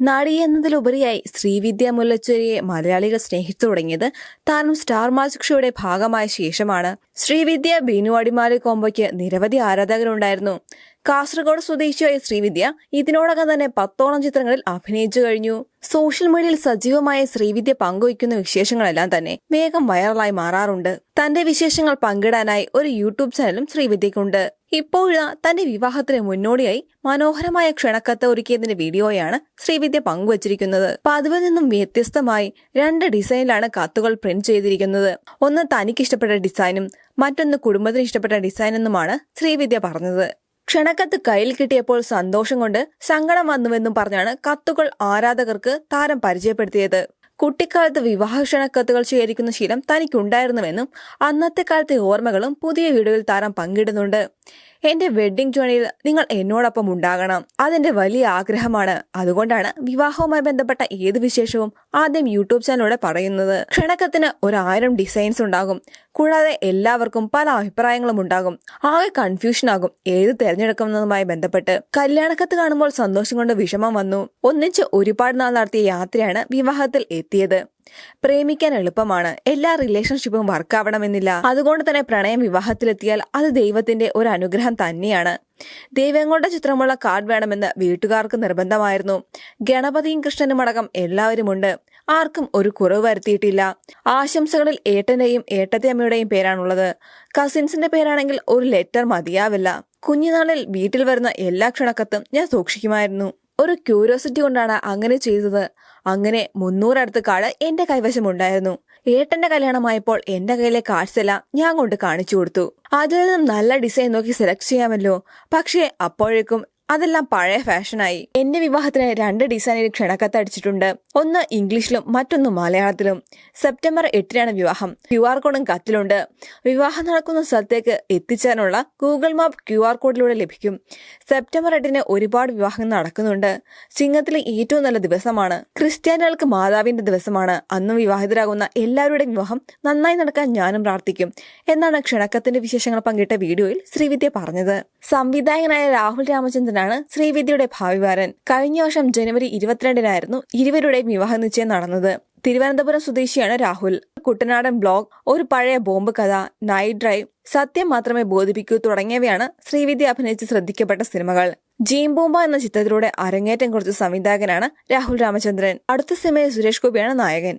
നടി എന്നതിലുപരിയായി ശ്രീവിദ്യ മുല്ലച്ചേരിയെ മലയാളികൾ സ്നേഹിച്ചു തുടങ്ങിയത് താനും സ്റ്റാർ മാജിക് ഷോയുടെ ഭാഗമായ ശേഷമാണ്. ശ്രീവിദ്യ ബീനു അടിമാലി കോംബോയ്ക്ക് നിരവധി ആരാധകരുണ്ടായിരുന്നു. കാസർഗോഡ് സ്വദേശിയായ ശ്രീവിദ്യ ഇതിനോടകം തന്നെ പത്തോളം ചിത്രങ്ങളിൽ അഭിനയിച്ചു കഴിഞ്ഞു. സോഷ്യൽ മീഡിയയിൽ സജീവമായ ശ്രീവിദ്യ പങ്കുവയ്ക്കുന്ന വിശേഷങ്ങളെല്ലാം തന്നെ വേഗം വൈറലായി മാറാറുണ്ട്. തന്റെ വിശേഷങ്ങൾ പങ്കിടാനായി ഒരു യൂട്യൂബ് ചാനലും ശ്രീവിദ്യക്കുണ്ട് ഇപ്പോഴാ തന്റെ വിവാഹത്തിന് മുന്നോടിയായി മനോഹരമായ ക്ഷണക്കത്ത് ഒരുക്കിയതിന്റെ വീഡിയോയാണ് ശ്രീവിദ്യ പങ്കുവച്ചിരിക്കുന്നത്. പതിവിൽ നിന്നും വ്യത്യസ്തമായി രണ്ട് ഡിസൈനിലാണ് കത്തുകൾ പ്രിന്റ് ചെയ്തിരിക്കുന്നത്. ഒന്ന് തനിക്ക് ഇഷ്ടപ്പെട്ട ഡിസൈനും മറ്റൊന്ന് കുടുംബത്തിന് ഇഷ്ടപ്പെട്ട ഡിസൈനെന്നുമാണ് ശ്രീവിദ്യ പറഞ്ഞത്. ക്ഷണക്കത്ത് കയ്യിൽ കിട്ടിയപ്പോൾ സന്തോഷം കൊണ്ട് സങ്കടം വന്നുവെന്നും പറഞ്ഞാണ് കത്തുകൾ ആരാധകർക്ക് താരം പരിചയപ്പെടുത്തിയത്. കുട്ടിക്കാലത്ത് വിവാഹ ക്ഷണക്കത്തുകൾ ശേഖരിക്കുന്ന ശീലം തനിക്കുണ്ടായിരുന്നുവെന്നും അന്നത്തെ കാലത്തെ ഓർമ്മകളും പുതിയ വീഡിയോയിൽ താരം പങ്കിടുന്നുണ്ട്. എന്റെ വെഡ്ഡിംഗ് ജേണിയിൽ നിങ്ങൾ എന്നോടൊപ്പം ഉണ്ടാകണം. അതെന്റെ വലിയ ആഗ്രഹമാണ്. അതുകൊണ്ടാണ് വിവാഹവുമായി ബന്ധപ്പെട്ട ഏത് വിശേഷവും ആദ്യം യൂട്യൂബ് ചാനലിലൂടെ പറയുന്നത്. ക്ഷണക്കത്തിന് ഒരായിരം ഡിസൈൻസ് ഉണ്ടാകും. കൂടാതെ എല്ലാവർക്കും പല അഭിപ്രായങ്ങളും ഉണ്ടാകും. ആകെ കൺഫ്യൂഷൻ ആകും ഏത് തിരഞ്ഞെടുക്കുന്നതുമായി ബന്ധപ്പെട്ട്. കല്യാണക്കത്ത് കാണുമ്പോൾ സന്തോഷം കൊണ്ട് വിഷമം വന്നു. ഒന്നിച്ച് ഒരുപാട് നാൾ നടത്തിയ യാത്രയാണ് വിവാഹത്തിൽ എത്തിയത്. പ്രേമിക്കാൻ എളുപ്പമാണ്. എല്ലാ റിലേഷൻഷിപ്പും വർക്കാവണമെന്നില്ല അതുകൊണ്ട് തന്നെ പ്രണയം വിവാഹത്തിലെത്തിയാൽ അത് ദൈവത്തിന്റെ ഒരു അനുഗ്രഹം തന്നെയാണ്. ദൈവങ്ങളുടെ ചിത്രമുള്ള കാർഡ് വേണമെന്ന് വീട്ടുകാർക്ക് നിർബന്ധമായിരുന്നു. ഗണപതിയും കൃഷ്ണനും അടക്കം എല്ലാവരുമുണ്ട് ആർക്കും ഒരു കുറവ് വരുത്തിയിട്ടില്ല. ആശംസകളിൽ ഏട്ടന്റെയും ഏട്ടത്തെ അമ്മയുടെയും പേരാണുള്ളത്. കസിൻസിന്റെ പേരാണെങ്കിൽ ഒരു ലെറ്റർ മതിയാവില്ല. കുഞ്ഞുനാളിൽ വീട്ടിൽ വരുന്ന എല്ലാ ക്ഷണക്കത്തും ഞാൻ സൂക്ഷിക്കുമായിരുന്നു. ഒരു ക്യൂരിയോസിറ്റി കൊണ്ടാണ് അങ്ങനെ ചെയ്തത്. അങ്ങനെ മുന്നൂറടുത്ത് കാർഡ് എന്റെ കൈവശമുണ്ടായിരുന്നു ഏട്ടന്റെ കല്യാണമായപ്പോൾ എന്റെ കയ്യിലെ കാഴ്ചയെല്ലാം ഞാൻ കൊണ്ട് കാണിച്ചു കൊടുത്തു. അതിൽ നിന്നും നല്ല ഡിസൈൻ നോക്കി സെലക്ട് ചെയ്യാമല്ലോ. പക്ഷേ അപ്പോഴേക്കും അതെല്ലാം പഴയ ഫാഷനായി. എന്റെ വിവാഹത്തിന് രണ്ട് ഡിസൈനിൽ ക്ഷണക്കത്ത് അടിച്ചിട്ടുണ്ട്. ഒന്ന് ഇംഗ്ലീഷിലും മറ്റൊന്ന് മലയാളത്തിലും. സെപ്റ്റംബർ എട്ടിനാണ് വിവാഹം. ക്യു ആർ കോഡും കത്തിലുണ്ട്. വിവാഹം നടക്കുന്ന സ്ഥലത്തേക്ക് എത്തിച്ചേരാനുള്ള ഗൂഗിൾ മാപ്പ് ക്യു ആർ കോഡിലൂടെ ലഭിക്കും. സെപ്റ്റംബർ എട്ടിന് ഒരുപാട് വിവാഹങ്ങൾ നടക്കുന്നുണ്ട്. ചിങ്ങത്തിലെ ഏറ്റവും നല്ല ദിവസമാണ്. ക്രിസ്ത്യാനികൾക്ക് മാതാവിന്റെ ദിവസമാണ്. അന്നും വിവാഹിതരാകുന്ന എല്ലാവരുടെയും വിവാഹം നന്നായി നടക്കാൻ ഞാനും പ്രാർത്ഥിക്കും. എന്നാണ് ക്ഷണക്കത്തിന്റെ വിശേഷങ്ങൾ പങ്കിട്ട വീഡിയോയിൽ ശ്രീവിദ്യ പറഞ്ഞത്. സംവിധായകനായ രാഹുൽ രാമചന്ദ്രനാണ് ശ്രീവിദ്യയുടെ ഭാവിവാരൻ. കഴിഞ്ഞ വർഷം ജനുവരി ഇരുപത്തിരണ്ടിനായിരുന്നു ഇരുവരുടെയും വിവാഹ നിശ്ചയം നടന്നത്. തിരുവനന്തപുരം സ്വദേശിയാണ് രാഹുൽ. കുട്ടനാടൻ ബ്ലോഗ് ഒരു പഴയ ബോംബ് കഥ നൈറ്റ് ഡ്രൈവ് സത്യം മാത്രമേ ബോധിപ്പിക്കൂ തുടങ്ങിയവയാണ് ശ്രീവിദ്യ അഭിനയിച്ച് ശ്രദ്ധിക്കപ്പെട്ട സിനിമകൾ. ജീം ബൂമ്പ എന്ന ചിത്രത്തിലൂടെ അരങ്ങേറ്റം കുറിച്ച സംവിധായകനാണ് രാഹുൽ രാമചന്ദ്രൻ. അടുത്ത സിനിമയിൽ സുരേഷ് ഗോപിയാണ് നായകൻ.